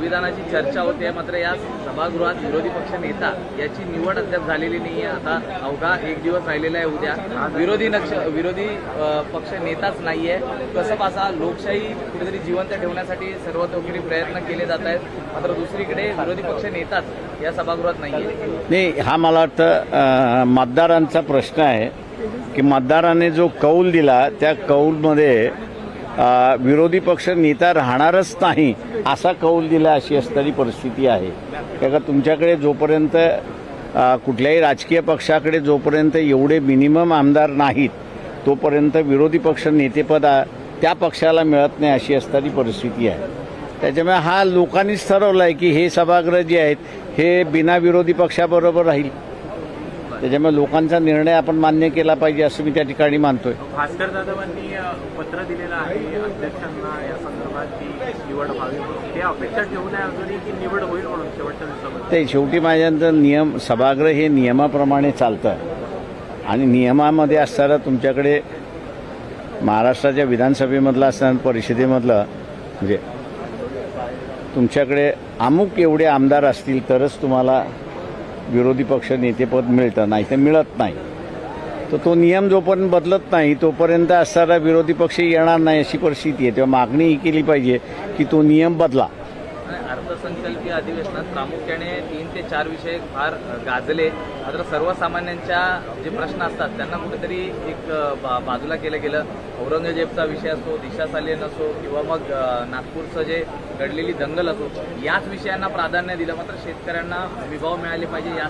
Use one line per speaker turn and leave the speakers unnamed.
संविधानाची चर्चा होते. मात्र या सभागृहात विरोधी पक्ष नेता याची निवड अद्याप झालेली नाही आहे आता अवघा एक दिवस राहिलेला आहे उद्या. विरोधी नक्ष विरोधी पक्ष नेताच नाही आहे कसं पासा लोकशाही कुठेतरी जिवंत ठेवण्यासाठी सर्वतोपरी प्रयत्न केले जात आहेत. मात्र दुसरीकडे विरोधी पक्ष नेताच या सभागृहात नाही आहे
नाही हा मला वाटतं मतदारांचा प्रश्न आहे की मतदाराने जो कौल दिला त्या कौलमध्ये विरोधी पक्ष नेता राहणारच नाही असा कौल दिला अशी असणारी परिस्थिती आहे. त्या का तुमच्याकडे जोपर्यंत कुठल्याही राजकीय पक्षाकडे जोपर्यंत एवढे मिनिमम आमदार नाहीत तोपर्यंत विरोधी पक्ष नेतेपद त्या पक्षाला मिळत नाही अशी असणारी परिस्थिती आहे. त्याच्यामुळे हा लोकांनीच ठरवलं आहे की हे सभागृह जे आहेत हे बिना विरोधी पक्षाबरोबर राहील. त्याच्यामुळे लोकांचा निर्णय आपण मान्य केला पाहिजे असं मी त्या ठिकाणी मानतोय.
भास्कर जाधवांनी अ, पत्र दिलेलं आहे अध्यक्षांना या संदर्भात की निवड व्हावी ते अपेक्षा ठेवून आहे अजूनही की निवड होईल म्हणून शेवटच्या
ते शेवटी माझ्यानंतर नियम सभागृह हे नियमाप्रमाणे चालतं. आणि नियमामध्ये असताना तुमच्याकडे महाराष्ट्राच्या विधानसभेमधलं असताना परिषदेमधलं म्हणजे तुमच्याकडे अमुक एवढे आमदार असतील तरच तुम्हाला विरोधी पक्ष नेतेपद मिळतं नाही तर मिळत नाही. तर तो नियम जोपर्यंत बदलत नाही तोपर्यंत असणारा विरोधी पक्ष येणार नाही अशी परिस्थिती आहे. तेव्हा मागणी ही केली पाहिजे की तो नियम बदला.
अर्थसंकल्पीय अधिवेशनात प्रामुख्याने तीन ते चार विषय फार गाजले. मात्र सर्वसामान्यांच्या जे प्रश्न असतात त्यांना कुठेतरी एक बा- बाजूला केलं गेलं. औरंगजेबचा विषय असो दिशा सालेन असो किंवा मग नागपूरचं जे घडलेली दंगल असो याच विषयांना प्राधान्य दिलं. मात्र शेतकऱ्यांना विभाव मिळाले पाहिजे या